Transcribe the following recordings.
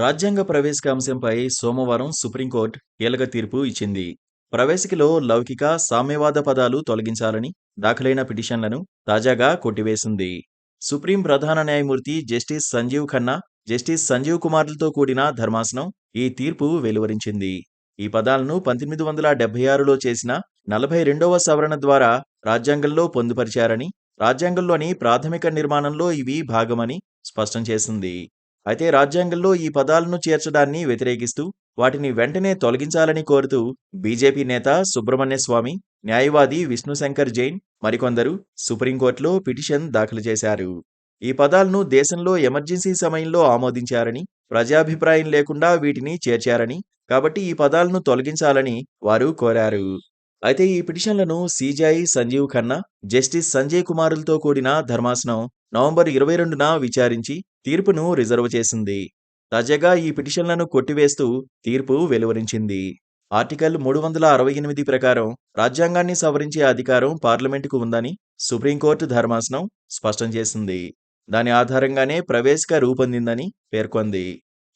రాజ్యాంగ ప్రవేశిక అంశంపై సోమవారం సుప్రీంకోర్టు కీలక తీర్పు ఇచ్చింది. ప్రవేశికలో లౌకిక సామ్యవాద పదాలు తొలగించాలని దాఖలైన పిటిషన్లను తాజాగా కొట్టివేసింది. సుప్రీం ప్రధాన న్యాయమూర్తి జస్టిస్ సంజీవ్ ఖన్నా జస్టిస్ సంజీవ్ కుమార్లతో కూడిన ధర్మాసనం ఈ తీర్పు వెలువరించింది. ఈ పదాలను పంతొమ్మిది వందల డెబ్బై ఆరులో చేసిన నలభై రెండవ సవరణ ద్వారా రాజ్యాంగంలో పొందుపరిచారని రాజ్యాంగంలోని ప్రాథమిక నిర్మాణంలో ఇవి భాగమని స్పష్టం చేసింది. అయితే రాజ్యాంగంలో ఈ పదాలను చేర్చడాన్ని వ్యతిరేకిస్తూ వాటిని వెంటనే తొలగించాలని కోరుతూ బీజేపీ నేత సుబ్రహ్మణ్య స్వామి న్యాయవాది విష్ణుశంకర్ జైన్ మరికొందరు సుప్రీంకోర్టులో పిటిషన్ దాఖలు చేశారు. ఈ పదాలను దేశంలో ఎమర్జెన్సీ సమయంలో ఆమోదించారని ప్రజాభిప్రాయం లేకుండా వీటిని చేర్చారని కాబట్టి ఈ పదాలను తొలగించాలని వారు కోరారు. అయితే ఈ పిటిషన్లను సీజాయి సంజీవ్ ఖన్నా జస్టిస్ సంజయ్ కుమారులతో కూడిన ధర్మాసనం నవంబర్ ఇరవై రెండున విచారించి తీర్పును రిజర్వ్ చేసింది. తాజాగా ఈ పిటిషన్లను కొట్టివేస్తూ తీర్పు వెలువరించింది. ఆర్టికల్ మూడు వందల అరవై ఎనిమిది ప్రకారం రాజ్యాంగాన్ని సవరించే అధికారం పార్లమెంటుకు ఉందని సుప్రీంకోర్టు ధర్మాసనం స్పష్టం చేసింది. దాని ఆధారంగానే ప్రవేశిక రూపొందిందని పేర్కొంది.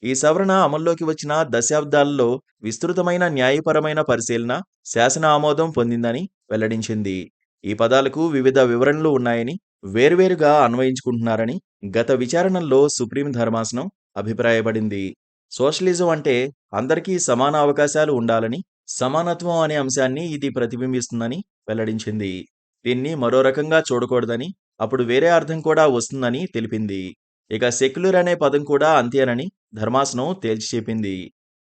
ఈ సవరణ అమల్లోకి వచ్చిన దశాబ్దాలలో విస్తృతమైన న్యాయపరమైన పరిశీలన శాసన ఆమోదం పొందిందని వెల్లడించింది. ఈ పదాలకు వివిధ వివరణలు ఉన్నాయని వేర్వేరుగా అన్వయించుకుంటున్నారని గత విచారణల్లో సుప్రీం ధర్మాసనం అభిప్రాయపడింది. సోషలిజం అంటే అందరికీ సమాన అవకాశాలు ఉండాలని సమానత్వం అనే అంశాన్ని ఇది ప్రతిబింబిస్తుందని వెల్లడించింది. దీన్ని మరో రకంగా చూడకూడదని అప్పుడు వేరే అర్థం కూడా వస్తుందని తెలిపింది. ఇక సెక్యులర్ అనే పదం కూడా అంతేనని ధర్మాసనం తేల్చి చెప్పింది.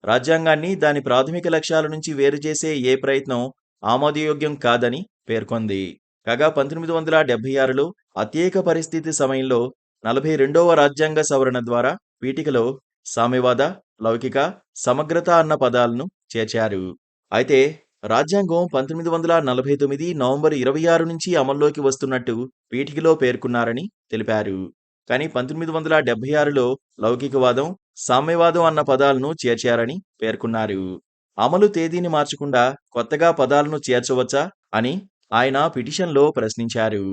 రాజ్యాంగాన్ని దాని ప్రాథమిక లక్ష్యాల నుంచి వేరు చేసే ఏ ప్రయత్నం ఆమోదయోగ్యం కాదని పేర్కొంది. కాగా పంతొమ్మిది వందల డెబ్బై ఆరులో అత్యేక పరిస్థితి సమయంలో నలభై రెండవ రాజ్యాంగ సవరణ ద్వారా పీఠికలో సామ్యవాద లౌకిక సమగ్రత అన్న పదాలను చేర్చారు. అయితే రాజ్యాంగం పంతొమ్మిది వందల నలభై తొమ్మిది నవంబర్ ఇరవై ఆరు నుంచి అమల్లోకి వస్తున్నట్టు పీఠికలో పేర్కొన్నారని తెలిపారు. కానీ పంతొమ్మిది వందల డెబ్బై ఆరులో లౌకికవాదం సామ్యవాదం అన్న పదాలను చేర్చారని పేర్కొన్నారు. అమలు తేదీని మార్చకుండా కొత్తగా పదాలను చేర్చవచ్చా అని ఆయన పిటిషన్లో ప్రశ్నించారు.